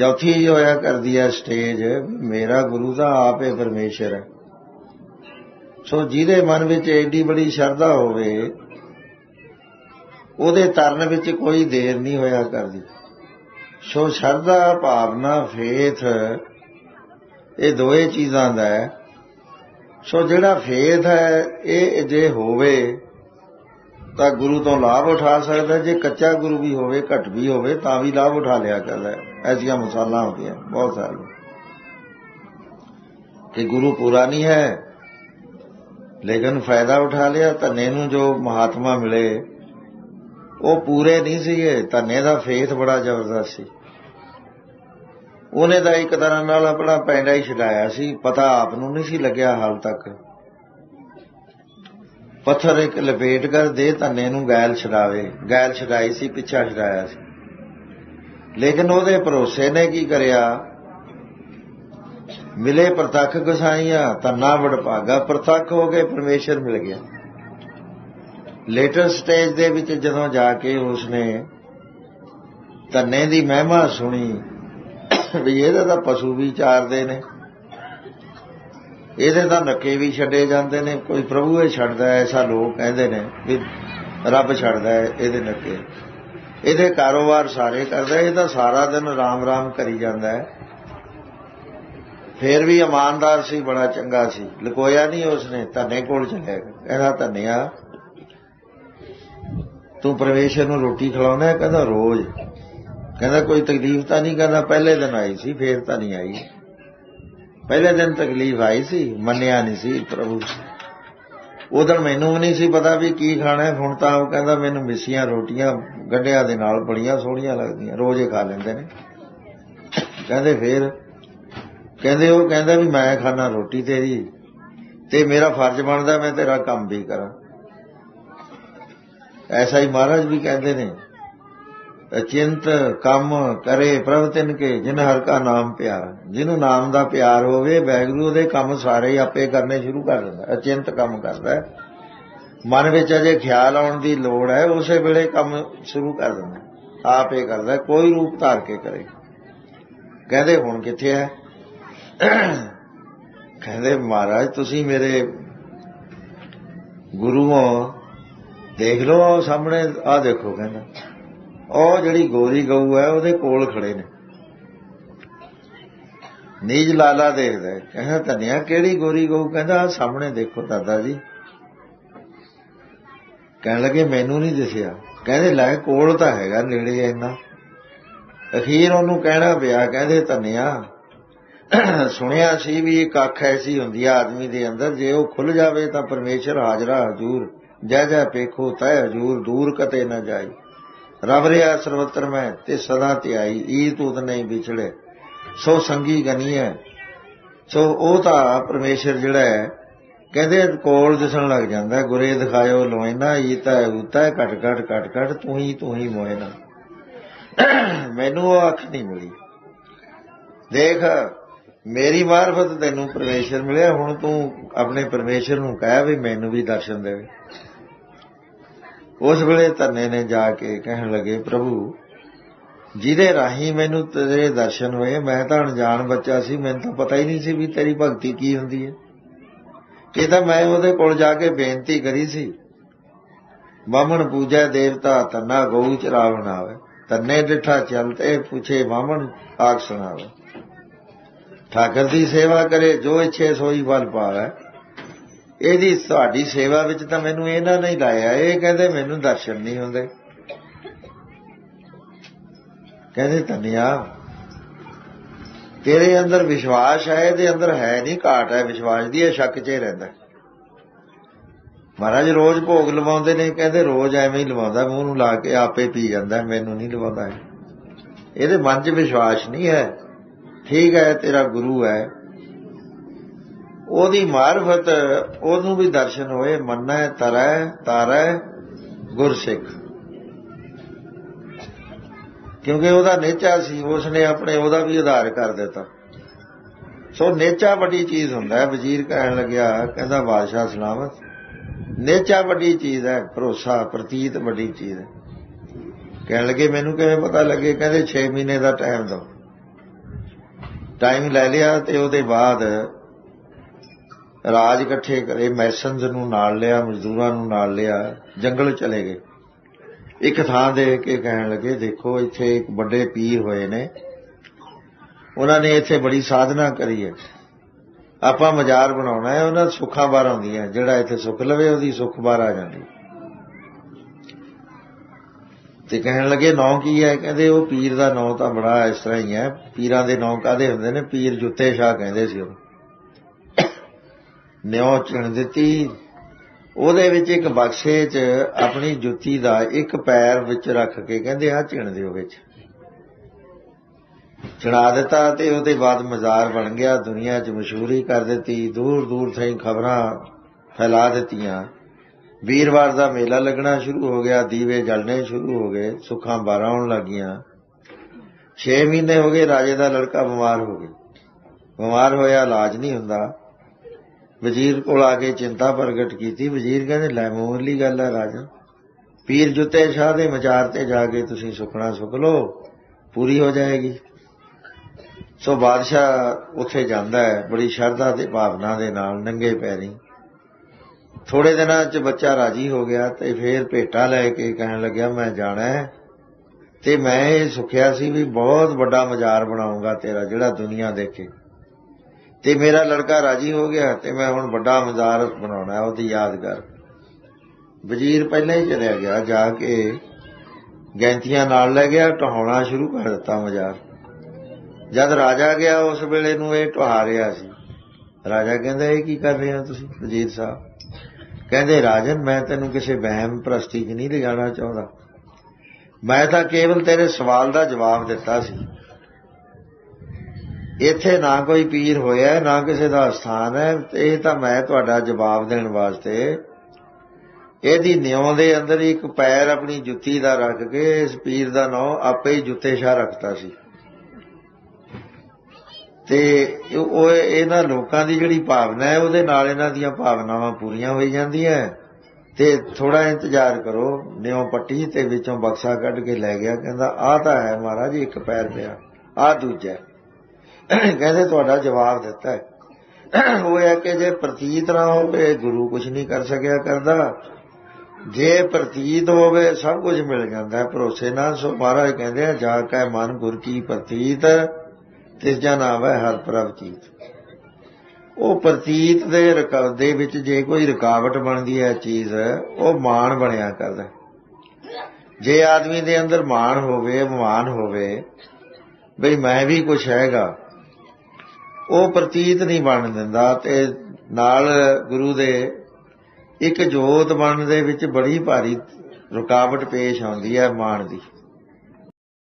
ਚੌਥੀ ਹੀ ਹੋਇਆ ਕਰਦੀ ਹੈ ਸਟੇਜ ਮੇਰਾ ਗੁਰੂ ਤਾਂ ਆਪੇ ਪਰਮੇਸ਼ਰ ਹੈ। ਸੋ ਜਿਹਦੇ ਮਨ ਵਿੱਚ ਐਡੀ ਬੜੀ ਸ਼ਰਧਾ ਹੋਵੇ, ਉਹਦੇ ਤਰਨ ਵਿੱਚ ਕੋਈ ਦੇਰ ਨਹੀਂ ਹੋਇਆ ਕਰਦੀ। ਸੋ ਸ਼ਰਧਾ, ਭਾਵਨਾ, ਫੇਥ, ਇਹ ਦੋਏ ਚੀਜ਼ਾਂ ਦਾ ਹੈ। ਸੋ ਜਿਹੜਾ ਫੇਥ ਹੈ, ਇਹ ਜੇ ਹੋਵੇ ਤਾਂ ਗੁਰੂ ਤੋਂ ਲਾਭ ਉਠਾ ਸਕਦਾ ਜੇ ਕੱਚਾ ਗੁਰੂ ਵੀ ਹੋਵੇ, ਘਟ ਵੀ ਹੋਵੇ, ਤਾਂ ਵੀ ਲਾਭ ਉਠਾ ਲਿਆ ਕਰਦਾ ਐਸੀਆਂ ਮਿਸਾਲਾਂ ਹੁੰਦੀਆਂ, ਬਹੁਤ ਸਾਰੀਆਂ। ਕਿ ਗੁਰੂ ਪੂਰਾ ਨਹੀਂ ਹੈ, ਲੇਕਿਨ ਫਾਇਦਾ ਉਠਾ ਲਿਆ। ਧੰਨੇ ਨੂੰ ਜੋ ਮਹਾਤਮਾ ਮਿਲੇ, ਉਹ ਪੂਰੇ ਨਹੀਂ ਸੀਗੇ। ਧੰਨੇ ਦਾ ਫੇਥ ਬੜਾ ਜ਼ਬਰਦਸਤ ਸੀ। ਉਹਨੇ ਤਾਂ ਇੱਕ ਤਰ੍ਹਾਂ ਨਾਲ ਆਪਣਾ ਪੈਂਡਾ ਹੀ ਛਡਾਇਆ ਸੀ। ਪਤਾ ਆਪ ਨੂੰ ਨਹੀਂ ਸੀ ਲੱਗਿਆ ਹਾਲ ਤੱਕ। ਪੱਥਰ ਇੱਕ ਲਪੇਟ ਕਰ ਦੇ, ਧੰਨੇ ਨੂੰ ਗੈਲ ਛਡਾਵੇ। ਗੈਲ ਛਡਾਈ ਸੀ, ਪਿੱਛਾ ਛਡਾਇਆ ਸੀ। ਲੇਕਿਨ ਉਹਦੇ ਭਰੋਸੇ ਨੇ ਕੀ ਕਰਿਆ? ਮਿਲੇ ਪ੍ਰਤੱਖ ਗਸਾਈਆਂ ਧੰਨਾ ਵੜ ਭਾਗਾ। ਪ੍ਰਤੱਖ ਹੋ ਕੇ ਪਰਮੇਸ਼ਰ ਮਿਲ ਗਿਆ। ਲੇਟਰ ਸਟੇਜ ਦੇ ਵਿੱਚ ਜਦੋਂ ਜਾ ਕੇ ਉਸਨੇ ਧੰਨੇ ਦੀ ਮਹਿਮਾ ਸੁਣੀ, ਵੀ ਇਹਦਾ ਤਾਂ ਪਸ਼ੂ ਵੀ ਚਾਰਦੇ ਨੇ। ਇਹਦੇ ਤਾਂ ਨੱਕੇ ਵੀ ਛੱਡੇ ਜਾਂਦੇ ਨੇ, ਕੋਈ ਪ੍ਰਭੂ ਇਹ ਛੱਡਦਾ ਐਸਾ ਲੋਕ ਕਹਿੰਦੇ ਨੇ ਵੀ ਰੱਬ ਛੱਡਦਾ ਹੈ ਇਹਦੇ ਨੱਕੇ। ਇਹਦੇ ਕਾਰੋਬਾਰ ਸਾਰੇ ਕਰਦਾ ਇਹ ਤਾਂ ਸਾਰਾ ਦਿਨ ਰਾਮ ਰਾਮ ਕਰੀ ਜਾਂਦਾ ਹੈ। ਫੇਰ ਵੀ ਇਮਾਨਦਾਰ ਸੀ, ਬੜਾ ਚੰਗਾ ਸੀ। ਲਕੋਇਆ ਨਹੀਂ ਉਸਨੇ, ਧੰਨੇ ਕੋਲ ਚੱਲਿਆ ਕਹਿੰਦਾ, ਧੰਨਿਆ, ਤੂੰ ਪਰਮੇਸ਼ਰ ਨੂੰ ਰੋਟੀ ਖਿਲਾਉਣਾ ਕਹਿੰਦਾ, ਰੋਜ਼। ਕਹਿੰਦਾ, ਕੋਈ ਤਕਲੀਫ ਤਾਂ ਨਹੀਂ? ਕਹਿੰਦਾ, ਪਹਿਲੇ ਦਿਨ ਆਈ ਸੀ, ਫੇਰ ਤਾਂ ਨਹੀਂ ਆਈ। ਪਹਿਲੇ ਦਿਨ ਤਕਲੀਫ ਆਈ ਸੀ, ਮੰਨਿਆ ਨਹੀਂ ਸੀ ਪ੍ਰਭੂ। ਉਦੋਂ ਮੈਨੂੰ ਵੀ ਨਹੀਂ ਸੀ ਪਤਾ ਵੀ ਕੀ ਖਾਣਾ ਹੈ, ਹੁਣ ਤਾਂ ਉਹ ਕਹਿੰਦਾ ਮੈਨੂੰ ਮਿੱਸੀਆਂ, ਰੋਟੀਆਂ ਗੰਡਿਆਂ ਦੇ ਨਾਲ ਬੜੀਆਂ ਸੋਹਣੀਆਂ ਲੱਗਦੀਆਂ, ਰੋਜ਼ ਹੀ ਖਾ ਲੈਂਦੇ ਨੇ। ਕਹਿੰਦੇ ਫੇਰ, ਕਹਿੰਦੇ ਉਹ ਕਹਿੰਦਾ ਵੀ ਮੈਂ ਖਾਣਾ ਰੋਟੀ ਤੇਰੀ, ਤੇ ਮੇਰਾ ਫਰਜ਼ ਬਣਦਾ ਮੈਂ ਤੇਰਾ ਕੰਮ ਵੀ ਕਰਾਂ। ਐਸਾ ਹੀ ਮਹਾਰਾਜ ਵੀ ਕਹਿੰਦੇ ਨੇ। ਅਚਿੰਤ ਕੰਮ ਕਰੇ ਪ੍ਰਭ ਤਿਨ ਕੇ, ਜਿਨ ਹਰ ਕਾ ਨਾਮ ਪਿਆਰ। ਜਿਹਨੂੰ ਨਾਮ ਦਾ ਪਿਆਰ ਹੋਵੇ ਵੈਗਰੂ ਉਹਦੇ ਕੰਮ ਸਾਰੇ ਆਪੇ ਕਰਨੇ ਸ਼ੁਰੂ ਕਰ ਦਿੰਦਾ, ਅਚਿੰਤ ਕੰਮ ਕਰਦਾ ਮਨ ਵਿੱਚ ਅਜੇ ਖਿਆਲ ਆਉਣ ਦੀ ਲੋੜ ਹੈ, ਉਸੇ ਵੇਲੇ ਕੰਮ ਸ਼ੁਰੂ ਕਰ ਦਿੰਦਾ ਆਪੇ ਕਰਦਾ ਕੋਈ ਰੂਪ ਧਾਰ ਕੇ ਕਰੇ। ਕਹਿੰਦੇ ਹੁਣ ਕਿੱਥੇ ਹੈ? ਕਹਿੰਦੇ ਮਹਾਰਾਜ, ਤੁਸੀਂ ਮੇਰੇ ਗੁਰੂ ਹੋ ਦੇਖ ਲਓ ਸਾਹਮਣੇ ਆ ਦੇਖੋ ਕਹਿੰਦਾ। ਉਹ ਜਿਹੜੀ ਗੋਰੀ ਗਊ ਹੈ, ਉਹਦੇ ਕੋਲ ਖੜੇ ਨੇ। ਨੀਜ ਲਾਲਾ ਦੇਖਦਾ ਕਹਿੰਦਾ, ਧੰਨਿਆ, ਕਿਹੜੀ ਗੋਰੀ ਗਊ? ਕਹਿੰਦਾ ਸਾਹਮਣੇ ਦੇਖੋ ਦਾਦਾ ਜੀ। ਕਹਿਣ ਲੱਗੇ, ਮੈਨੂੰ ਨਹੀਂ ਦਿਸਿਆ। ਕਹਿੰਦੇ, ਲੈ, ਕੋਲ ਤਾਂ ਹੈਗਾ, ਨੇੜੇ ਇੰਨਾ। ਅਖੀਰ ਉਹਨੂੰ ਕਹਿਣਾ ਪਿਆ, ਕਹਿੰਦੇ, ਧੰਨਿਆ, ਸੁਣਿਆ ਸੀ ਵੀ ਇੱਕ ਅੱਖ ਐਸੀ ਹੁੰਦੀ ਆ ਆਦਮੀ ਦੇ ਅੰਦਰ, ਜੇ ਉਹ ਖੁੱਲ ਜਾਵੇ ਤਾਂ ਪਰਮੇਸ਼ਰ ਹਾਜ਼ਰਾ ਹਜੂਰ। ਜੈ ਜੈ ਪੇਖੋ, ਤੈ ਹਜੂਰ, ਦੂਰ ਕਤੇ ਨਾ ਜਾਈ। ਰਬ ਰਿਆ ਸਰਵਤਰ ਮੈਂ, ਤੇ ਸਦਾ ਧਿਆਈ ਈ ਤੂਤ ਨਹੀਂ ਵਿਛੜੇ। ਸੋ ਸੰਗੀ ਗਨੀਐ ਸੋ ਉਹ ਤਾਂ ਪਰਮੇਸ਼ਰ ਜਿਹੜਾ ਹੈ ਕਹਿੰਦੇ ਕੋਲ ਦਿਸਣ ਲੱਗ ਜਾਂਦਾ ਗੁਰੇ ਦਿਖਾਇਓ ਲੋਇਨਾ, ਈ ਤਾਂ ਉਤਾ ਘਟ ਘਟ ਘਟ ਘਟ, ਤੂੰ ਹੀ ਤੂੰ ਹੀ ਮੋਇਨਾ ਮੈਨੂੰ ਉਹ ਅੱਖ ਨਹੀਂ ਮਿਲੀ। ਦੇਖ, ਮੇਰੀ ਮਾਰਫਤ ਤੈਨੂੰ ਪਰਮੇਸ਼ਰ ਮਿਲਿਆ, ਹੁਣ ਤੂੰ ਆਪਣੇ ਪਰਮੇਸ਼ਰ ਨੂੰ ਕਹਿ ਵੀ ਮੈਨੂੰ ਵੀ ਦਰਸ਼ਨ ਦੇਵੇ। ਉਸ ਵੇਲੇ ਧੰਨੇ ਨੇ ਜਾ ਕੇ ਕਹਿਣ ਲੱਗੇ, ਪ੍ਰਭੂ, ਜਿਹਦੇ ਰਾਹੀਂ ਮੈਨੂੰ ਤੇਰੇ ਦਰਸ਼ਨ ਹੋਏ, ਮੈਂ ਤਾਂ ਅਣਜਾਣ ਬੱਚਾ ਸੀ, ਮੈਨੂੰ ਤਾਂ ਪਤਾ ਹੀ ਨਹੀਂ ਸੀ ਵੀ ਤੇਰੀ ਭਗਤੀ ਕੀ ਹੁੰਦੀ ਹੈ। ਇਹ ਤਾਂ ਮੈਂ ਉਹਦੇ ਕੋਲ ਜਾ ਕੇ ਬੇਨਤੀ ਕਰੀ ਸੀ ਬਾਮਣ ਪੂਜਾ ਦੇਵਤਾ ਤੰਨਾ ਗਊ ਚਰਾਵਣ ਆਵੇ। ਤੰਨੇ ਡਿਠਾ ਚਲਤੇ ਪੁੱਛੇ ਬਾਮਣ ਆਖ ਸੁਣਾਵੇ। ਠਾਕਰ ਦੀ ਸੇਵਾ ਕਰੇ, ਜੋ ਇੱਛੇ ਸੋਈ ਫਲ ਪਾਵੇ। ਇਹਦੀ ਤੁਹਾਡੀ ਸੇਵਾ ਵਿੱਚ ਤਾਂ ਮੈਨੂੰ ਇਹਨਾਂ ਨਹੀਂ ਲਾਇਆ। ਇਹ ਕਹਿੰਦੇ ਮੈਨੂੰ ਦਰਸ਼ਨ ਨਹੀਂ ਹੁੰਦੇ। ਕਹਿੰਦੇ ਧੰਨਿਆ। ਤੇਰੇ ਅੰਦਰ ਵਿਸ਼ਵਾਸ ਹੈ, ਇਹਦੇ ਅੰਦਰ ਹੈ ਨਹੀਂ, ਘਾਟ ਹੈ ਵਿਸ਼ਵਾਸ ਦੀ, ਇਹ ਸ਼ੱਕ 'ਚ ਹੀ ਰਹਿੰਦਾ। ਮਹਾਰਾਜ ਰੋਜ਼ ਭੋਗ ਲਵਾਉਂਦੇ ਨੇ, ਕਹਿੰਦੇ ਰੋਜ਼ ਐਵੇਂ ਹੀ ਲਵਾਉਂਦਾ, ਮੂੰਹ ਨੂੰ ਲਾ ਕੇ ਆਪੇ ਪੀ ਜਾਂਦਾ, ਮੈਨੂੰ ਨਹੀਂ ਲਵਾਉਂਦਾ ਇਹਦੇ ਮਨ 'ਚ ਵਿਸ਼ਵਾਸ ਨਹੀਂ ਹੈ। ਠੀਕ ਹੈ, ਤੇਰਾ ਗੁਰੂ ਹੈ। ਉਹਦੀ ਮਾਰਫਤ, ਉਹਨੂੰ ਵੀ ਦਰਸ਼ਨ ਹੋਏ, ਮੰਨੈ, ਤਰੈ, ਤਾਰੈ ਗੁਰਸਿੱਖ ਕਿਉਂਕਿ ਉਹਦਾ ਨੇਚਾ ਸੀ, ਉਸਨੇ ਆਪਣੇ, ਉਹਦਾ ਵੀ ਆਧਾਰ ਕਰ ਦਿੱਤਾ। ਸੋ ਨੇਚਾ ਵੱਡੀ ਚੀਜ਼ ਹੁੰਦਾ ਹੈ, ਵਜ਼ੀਰ ਕਹਿਣ ਲੱਗਿਆ, ਕਹਿੰਦਾ, ਬਾਦਸ਼ਾਹ ਸਲਾਮਤ ਨੇਚਾ ਵੱਡੀ ਚੀਜ਼ ਹੈ, ਭਰੋਸਾ, ਪ੍ਰਤੀਤ ਵੱਡੀ ਚੀਜ਼ ਹੈ। ਕਹਿਣ ਲੱਗੇ, ਮੈਨੂੰ ਕਿਵੇਂ ਪਤਾ ਲੱਗੇ? ਕਹਿੰਦੇ 6 ਮਹੀਨੇ ਦਾ ਟਾਈਮ ਦਿਓ। ਟਾਈਮ ਲੈ ਲਿਆ ਤੇ ਉਹਦੇ ਬਾਅਦ ਰਾਜ ਇਕੱਠੇ ਕਰੇ ਮੈਸਨਸ ਨੂੰ ਨਾਲ ਲਿਆ, ਮਜ਼ਦੂਰਾਂ ਨੂੰ ਨਾਲ ਲਿਆ, ਜੰਗਲ ਚਲੇ ਗਏ। ਇੱਕ ਥਾਂ ਦੇ ਕੇ ਕਹਿਣ ਲੱਗੇ, ਦੇਖੋ ਇੱਥੇ ਇੱਕ ਵੱਡੇ ਪੀਰ ਹੋਏ ਨੇ। ਉਹਨਾਂ ਨੇ ਇੱਥੇ ਬੜੀ ਸਾਧਨਾ ਕਰੀ ਹੈ। ਆਪਾਂ ਮਜ਼ਾਰ ਬਣਾਉਣਾ ਹੈ, ਉਹਨਾਂ ਸੁੱਖਾਂ ਬਾਹਰ ਆਉਂਦੀਆਂ, ਜਿਹੜਾ ਇੱਥੇ ਸੁੱਖ ਲਵੇ, ਉਹਦੀ ਸੁੱਖ ਬਾਹਰ ਆ ਜਾਂਦੀ। ਤੇ ਕਹਿਣ ਲੱਗੇ, ਨਾਂ ਕੀ ਹੈ? ਕਹਿੰਦੇ, ਉਹ ਪੀਰ ਦਾ ਨਾਂ ਤਾਂ ਬੜਾ ਇਸ ਤਰ੍ਹਾਂ ਹੀ ਹੈ। ਪੀਰਾਂ ਦੇ ਨਾਂ ਕਾਦੇ ਹੁੰਦੇ ਨੇ? ਪੀਰ ਜੁੱਤੇ ਸ਼ਾਹ ਕਹਿੰਦੇ ਸੀ ਉਹ ਨਿਉ ਚਿਣ ਦਿੱਤੀ। ਉਹਦੇ ਵਿੱਚ ਇੱਕ ਬਕਸੇ 'ਚ ਆਪਣੀ ਜੁੱਤੀ ਦਾ ਇੱਕ ਪੈਰ ਵਿੱਚ ਰੱਖ ਕੇ ਕਹਿੰਦੇ ਆ ਚਿਣ ਦਿਓ ਵਿੱਚ। ਚੜਾ ਦਿੱਤਾ ਤੇ ਉਹਦੇ ਬਾਅਦ ਮਜ਼ਾਰ ਬਣ ਗਿਆ। ਦੁਨੀਆ 'ਚ ਮਸ਼ਹੂਰੀ ਕਰ ਦਿੱਤੀ। ਦੂਰ ਦੂਰ ਤਾਈਂ ਖਬਰਾਂ ਫੈਲਾ ਦਿੱਤੀਆਂ। ਵੀਰਵਾਰ ਦਾ ਮੇਲਾ ਲੱਗਣਾ ਸ਼ੁਰੂ ਹੋ ਗਿਆ। ਦੀਵੇ ਜਲਣੇ ਸ਼ੁਰੂ ਹੋ ਗਏ। ਸੁੱਖਾਂ ਬਾਰਾਂ ਆਉਣ ਲੱਗੀਆਂ। 6 ਮਹੀਨੇ ਹੋ ਗਏ ਰਾਜੇ ਦਾ ਲੜਕਾ ਬਿਮਾਰ ਹੋ ਗਿਆ। ਬਿਮਾਰ ਹੋਇਆ, ਇਲਾਜ ਨਹੀਂ ਹੁੰਦਾ। ਵਜ਼ੀਰ ਕੋਲ ਆ ਕੇ ਚਿੰਤਾ ਪ੍ਰਗਟ ਕੀਤੀ। ਵਜ਼ੀਰ ਕਹਿੰਦੇ, ਲੈ ਮੂਲੀ ਗੱਲ ਹੈ ਰਾਜਨ। ਪੀਰ ਜੁੱਤੇ ਸ਼ਾਹ ਦੇ ਮਜ਼ਾਰ ਤੇ ਜਾ ਕੇ ਤੁਸੀਂ ਸੁਖਣਾ ਸੁਖ ਲੋ ਪੂਰੀ ਹੋ ਜਾਏਗੀ। ਸੋ ਬਾਦਸ਼ਾਹ ਉੱਥੇ ਜਾਂਦਾ ਹੈ, ਬੜੀ ਸ਼ਰਧਾ ਤੇ ਭਾਵਨਾ ਦੇ ਨਾਲ ਨੰਗੇ ਪੈਰੀ। ਥੋੜੇ ਦਿਨਾਂ 'ਚ ਬੱਚਾ ਰਾਜੀ ਹੋ ਗਿਆ ਤੇ ਫੇਰ ਭੇਟਾ ਲੈ ਕੇ ਕਹਿਣ ਲੱਗਿਆ, ਮੈਂ ਜਾਣਾ ਹੈ ਤੇ ਮੈਂ ਇਹ ਸੁਖਿਆ ਸੀ ਵੀ ਬਹੁਤ ਵੱਡਾ ਮਜ਼ਾਰ ਬਣਾਉਂਗਾ ਤੇਰਾ ਜਿਹੜਾ ਦੁਨੀਆ ਦੇਖੇ। ਤੇ ਮੇਰਾ ਲੜਕਾ ਰਾਜੀ ਹੋ ਗਿਆ ਤੇ ਮੈਂ ਹੁਣ ਵੱਡਾ ਮਜ਼ਾਰ ਬਣਾਉਣਾ ਹੈ, ਉਹਦੀ ਯਾਦਗਾਰ। ਵਜ਼ੀਰ ਪਹਿਲਾਂ ਹੀ ਚਲਿਆ ਗਿਆ, ਜਾ ਕੇ ਗੈਂਥੀਆਂ ਨਾਲ ਲੈ ਗਿਆ ਟਹਾਉਣਾ ਸ਼ੁਰੂ ਕਰ ਦਿੱਤਾ ਮਜ਼ਾਰ। ਜਦ ਰਾਜਾ ਗਿਆ, ਉਸ ਵੇਲੇ ਨੂੰ ਇਹ ਟਹਾ ਰਿਹਾ ਸੀ। ਰਾਜਾ ਕਹਿੰਦਾ, ਇਹ ਕੀ ਕਰ ਰਹੇ ਹੋ ਤੁਸੀਂ, ਵਜ਼ੀਰ ਸਾਹਿਬ? ਕਹਿੰਦੇ, ਰਾਜਨ, ਮੈਂ ਤੈਨੂੰ ਕਿਸੇ ਵਹਿਮ ਪ੍ਰਸਤੀ 'ਚ ਨਹੀਂ ਲਿਜਾਣਾ ਚਾਹੁੰਦਾ। ਮੈਂ ਤਾਂ ਕੇਵਲ ਤੇਰੇ ਸਵਾਲ ਦਾ ਜਵਾਬ ਦਿੱਤਾ ਸੀ। ਇੱਥੇ ਨਾ ਕੋਈ ਪੀਰ ਹੋਇਆ, ਨਾ ਕਿਸੇ ਦਾ ਸਥਾਨ ਹੈ ਇਹ ਤਾਂ ਮੈਂ ਤੁਹਾਡਾ ਜਵਾਬ ਦੇਣ ਵਾਸਤੇ। ਇਹਦੀ ਨਿਉ ਦੇ ਅੰਦਰ ਇੱਕ ਪੈਰ ਆਪਣੀ ਜੁੱਤੀ ਦਾ ਰੱਖ ਕੇ ਇਸ ਪੀਰ ਦਾ ਨਾਮ ਆਪੇ ਹੀ ਜੁੱਤੇ ਸ਼ਾਹ ਰੱਖਤਾ ਸੀ। ਤੇ ਉਹ ਇਹਨਾਂ ਲੋਕਾਂ ਦੀ ਜਿਹੜੀ ਭਾਵਨਾ ਹੈ, ਉਹਦੇ ਨਾਲ ਇਹਨਾਂ ਦੀਆਂ ਭਾਵਨਾਵਾਂ ਪੂਰੀਆਂ ਹੋਈ ਜਾਂਦੀਆਂ ਤੇ ਥੋੜਾ ਇੰਤਜ਼ਾਰ ਕਰੋ, ਨਿਉ ਪੱਟੀ ਤੇ ਵਿੱਚੋਂ ਬਕਸਾ ਕੱਢ ਕੇ ਲੈ ਗਿਆ, ਕਹਿੰਦਾ, ਆਹ ਤਾਂ ਹੈ ਮਹਾਰਾਜ, ਇੱਕ ਪੈਰ ਪਿਆ, ਆਹ ਦੂਜਾ ਕਹਿੰਦੇ ਤੁਹਾਡਾ ਜਵਾਬ ਦਿੱਤਾ ਹੈ। ਉਹ ਹੈ ਕਿ ਜੇ ਪ੍ਰਤੀਤ ਨਾ ਹੋਵੇ, ਗੁਰੂ ਕੁਝ ਨਹੀਂ ਕਰ ਸਕਿਆ ਕਰਦਾ। ਜੇ ਪ੍ਰਤੀਤ ਹੋਵੇ, ਸਭ ਕੁਝ ਮਿਲ ਜਾਂਦਾ ਭਰੋਸੇ ਨਾਲ ਸੋ ਮਹਾਰਾਜ ਕਹਿੰਦੇ ਆ, ਜਾ ਕੇ ਮਨ ਗੁਰ ਕੀ ਪ੍ਰਤੀਤ, ਤਿਸ ਦਾ ਨਾਮ ਹੈ ਹਰ ਪ੍ਰਭ ਚੀਤ ਉਹ ਪ੍ਰਤੀਤ ਦੇ ਰਕਬ ਦੇ ਵਿੱਚ ਜੇ ਕੋਈ ਰੁਕਾਵਟ ਬਣਦੀ ਹੈ ਚੀਜ਼, ਉਹ ਮਾਣ ਬਣਿਆ ਕਰਦਾ ਜੇ ਆਦਮੀ ਦੇ ਅੰਦਰ ਮਾਣ ਹੋਵੇ ਮਾਨ ਹੋਵੇ, ਬਈ ਮੈਂ ਵੀ ਕੁਝ ਹੈਗਾ ਉਹ ਪ੍ਰਤੀਤ ਨਹੀਂ ਬਣ ਦਿੰਦਾ ਤੇ ਨਾਲ ਗੁਰੂ ਦੇ ਇੱਕ ਜੋਤ ਬਣਨ ਦੇ ਵਿੱਚ ਬੜੀ ਭਾਰੀ ਰੁਕਾਵਟ ਪੇਸ਼ ਆਉਂਦੀ ਹੈ ਮਾਣ ਦੀ।